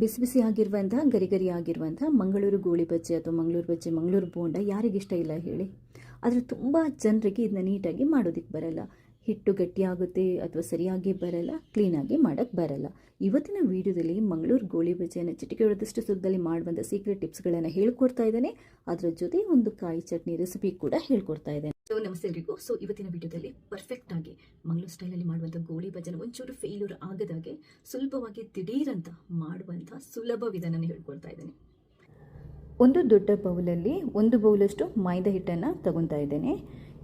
ಬಿಸಿ ಬಿಸಿ ಆಗಿರುವಂಥ ಗರಿ ಗರಿ ಮಂಗಳೂರು ಗೋಳಿ ಬಜ್ಜಿ ಅಥವಾ ಮಂಗಳೂರು ಬಜ್ಜಿ ಮಂಗಳೂರು ಬೋಂಡ ಯಾರಿಗಿಷ್ಟ ಇಲ್ಲ ಹೇಳಿ. ಆದರೆ ತುಂಬ ಜನರಿಗೆ ಇದನ್ನ ನೀಟಾಗಿ ಮಾಡೋದಕ್ಕೆ ಬರಲ್ಲ. ಹಿಟ್ಟು ಗಟ್ಟಿಯಾಗುತ್ತೆ ಅಥವಾ ಸರಿಯಾಗಿ ಬರಲ್ಲ ಕ್ಲೀನಾಗಿ ಮಾಡೋಕ್ಕೆ ಬರಲ್ಲ. ಇವತ್ತಿನ ವಿಡಿಯೋದಲ್ಲಿ ಮಂಗಳೂರು ಗೋಳಿ ಚಿಟಿಕೆ ಹೊಡೆದಷ್ಟು ಸುಖದಲ್ಲಿ ಮಾಡುವಂಥ ಸೀಕ್ರೆಟ್ ಟಿಪ್ಸ್ಗಳನ್ನು ಹೇಳ್ಕೊಡ್ತಾ ಇದ್ದಾನೆ. ಅದರ ಜೊತೆ ಒಂದು ಕಾಯಿ ಚಟ್ನಿ ರೆಸಿಪಿ ಕೂಡ ಹೇಳ್ಕೊಡ್ತಾ ಇದ್ದೇನೆ. ಸೊ ನಮಸ್ತೆ ಎಲ್ರಿಗೂ. ಸೊ ಇವತ್ತಿನ ವಿಡಿಯೋದಲ್ಲಿ ಪರ್ಫೆಕ್ಟ್ ಆಗಿ ಮಂಗಳೂರು ಸ್ಟೈಲಲ್ಲಿ ಮಾಡುವಂಥ ಗೋಳಿ ಭಜನೆ ಒಂಚೂರು ಫೇಲ್ಯೂರ್ ಆಗದಾಗೆ ಸುಲಭವಾಗಿ ದಿಢೀರಂತ ಮಾಡುವಂಥ ಸುಲಭ ವಿಧಾನನ ಹೇಳ್ಕೊಳ್ತಾ ಇದ್ದೇನೆ. ಒಂದು ದೊಡ್ಡ ಬೌಲಲ್ಲಿ ಒಂದು ಬೌಲಷ್ಟು ಮೈದಾ ಹಿಟ್ಟನ್ನು ತಗೊತಾ ಇದ್ದೇನೆ.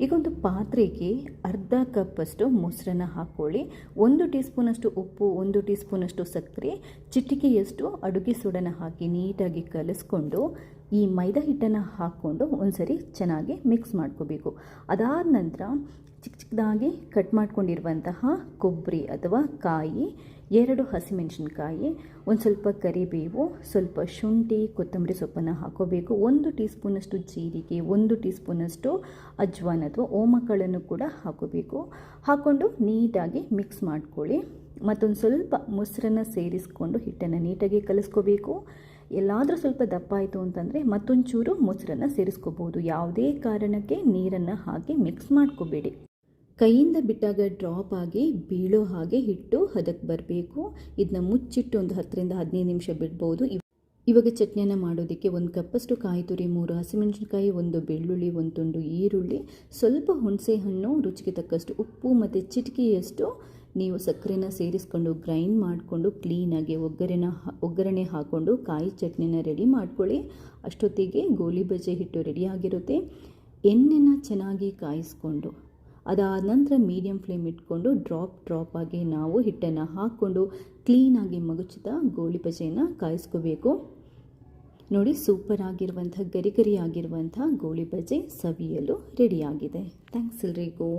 ಈಗ ಒಂದು ಪಾತ್ರೆಗೆ ಅರ್ಧ ಕಪ್ಪಷ್ಟು ಮೊಸರನ್ನ ಹಾಕ್ಕೊಳ್ಳಿ. ಒಂದು ಟೀ ಸ್ಪೂನಷ್ಟು ಉಪ್ಪು, ಒಂದು ಟೀ ಸ್ಪೂನಷ್ಟು ಸಕ್ಕರೆ, ಚಿಟಿಕೆಯಷ್ಟು ಅಡುಗೆ ಸೋಡನ ಹಾಕಿ ನೀಟಾಗಿ ಕಲಿಸ್ಕೊಂಡು ಈ ಮೈದಾ ಹಿಟ್ಟನ್ನು ಹಾಕ್ಕೊಂಡು ಒಂದ್ಸರಿ ಚೆನ್ನಾಗಿ ಮಿಕ್ಸ್ ಮಾಡ್ಕೋಬೇಕು. ಅದಾದ ನಂತರ ಚಿಕ್ಕ ಚಿಕ್ಕದಾಗಿ ಕಟ್ ಮಾಡ್ಕೊಂಡಿರುವಂತಹ ಕೊಬ್ಬರಿ ಅಥವಾ ಕಾಯಿ ಎರಡು ಹಸಿಮೆಣಸಿನ್ಕಾಯಿ, ಒಂದು ಸ್ವಲ್ಪ ಕರಿಬೇವು, ಸ್ವಲ್ಪ ಶುಂಠಿ, ಕೊತ್ತಂಬರಿ ಸೊಪ್ಪನ್ನು ಹಾಕೋಬೇಕು. ಒಂದು ಟೀ ಸ್ಪೂನಷ್ಟು ಜೀರಿಗೆ, ಒಂದು ಟೀ ಸ್ಪೂನಷ್ಟು ಅಜ್ವಾನ್ ಅಥವಾ ಓಮಕಾಳನ್ನು ಕೂಡ ಹಾಕೋಬೇಕು. ಹಾಕ್ಕೊಂಡು ನೀಟಾಗಿ ಮಿಕ್ಸ್ ಮಾಡ್ಕೊಳ್ಳಿ. ಮತ್ತೊಂದು ಸ್ವಲ್ಪ ಮೊಸರನ್ನು ಸೇರಿಸ್ಕೊಂಡು ಹಿಟ್ಟನ್ನು ನೀಟಾಗಿ ಕಲಿಸ್ಕೋಬೇಕು. ಎಲ್ಲಾದರೂ ಸ್ವಲ್ಪ ದಪ್ಪ ಆಯಿತು ಅಂತಂದರೆ ಮತ್ತೊಂಚೂರು ಮೊಸರನ್ನು ಸೇರಿಸ್ಕೋಬೋದು. ಯಾವುದೇ ಕಾರಣಕ್ಕೆ ನೀರನ್ನು ಹಾಕಿ ಮಿಕ್ಸ್ ಮಾಡ್ಕೋಬೇಡಿ. ಕೈಯಿಂದ ಬಿಟ್ಟಾಗ ಡ್ರಾಪ್ ಆಗಿ ಬೀಳೋ ಹಾಗೆ ಹಿಟ್ಟು ಹದಕ್ಕೆ ಬರಬೇಕು. ಇದನ್ನ ಮುಚ್ಚಿಟ್ಟು ಒಂದು ಹತ್ತರಿಂದ ಹದಿನೈದು ನಿಮಿಷ ಬಿಡ್ಬೋದು. ಇವ್- ಇವಾಗ ಚಟ್ನಿಯನ್ನು ಮಾಡೋದಕ್ಕೆ ಒಂದು ಕಪ್ಪಷ್ಟು ಕಾಯಿ ತುರಿ, ಮೂರು ಹಸಿಮೆಣಸಿನಕಾಯಿ, ಒಂದು ಬೆಳ್ಳುಳ್ಳಿ, ಒಂದು ತುಂಡು ಈರುಳ್ಳಿ, ಸ್ವಲ್ಪ ಹುಣಸೆ ಹಣ್ಣು, ರುಚಿಗೆ ತಕ್ಕಷ್ಟು ಉಪ್ಪು ಮತ್ತು ಚಿಟಿಕೆಯಷ್ಟು ನೀವು ಸಕ್ಕರೆನ ಸೇರಿಸ್ಕೊಂಡು ಗ್ರೈಂಡ್ ಮಾಡಿಕೊಂಡು ಕ್ಲೀನಾಗಿ ಒಗ್ಗರೆನ ಒಗ್ಗರಣೆ ಹಾಕ್ಕೊಂಡು ಕಾಯಿ ಚಟ್ನಿನ ರೆಡಿ ಮಾಡ್ಕೊಳ್ಳಿ. ಅಷ್ಟೊತ್ತಿಗೆ ಗೋಲಿ ಬಜೆ ಹಿಟ್ಟು ರೆಡಿಯಾಗಿರುತ್ತೆ ಎಣ್ಣೆನ ಚೆನ್ನಾಗಿ ಕಾಯಿಸ್ಕೊಂಡು ಅದಾದ ನಂತರ ಮೀಡಿಯಮ್ ಫ್ಲೇಮ್ ಇಟ್ಕೊಂಡು ಡ್ರಾಪ್ ಡ್ರಾಪ್ ಆಗಿ ನಾವು ಹಿಟ್ಟನ್ನು ಹಾಕ್ಕೊಂಡು ಕ್ಲೀನಾಗಿ ಮಗುಚಿದ ಗೋಳಿ ಬಜೆಯನ್ನು ಕಾಯಿಸ್ಕೋಬೇಕು. ನೋಡಿ ಸೂಪರ್ ಆಗಿರುವಂಥ, ಗರಿ ಗರಿ ಆಗಿರುವಂಥ ಗೋಳಿ ಬಜೆ ಸವಿಯಲು ರೆಡಿಯಾಗಿದೆ ಥ್ಯಾಂಕ್ಸ್ ಎಲ್ರಿಗೂ.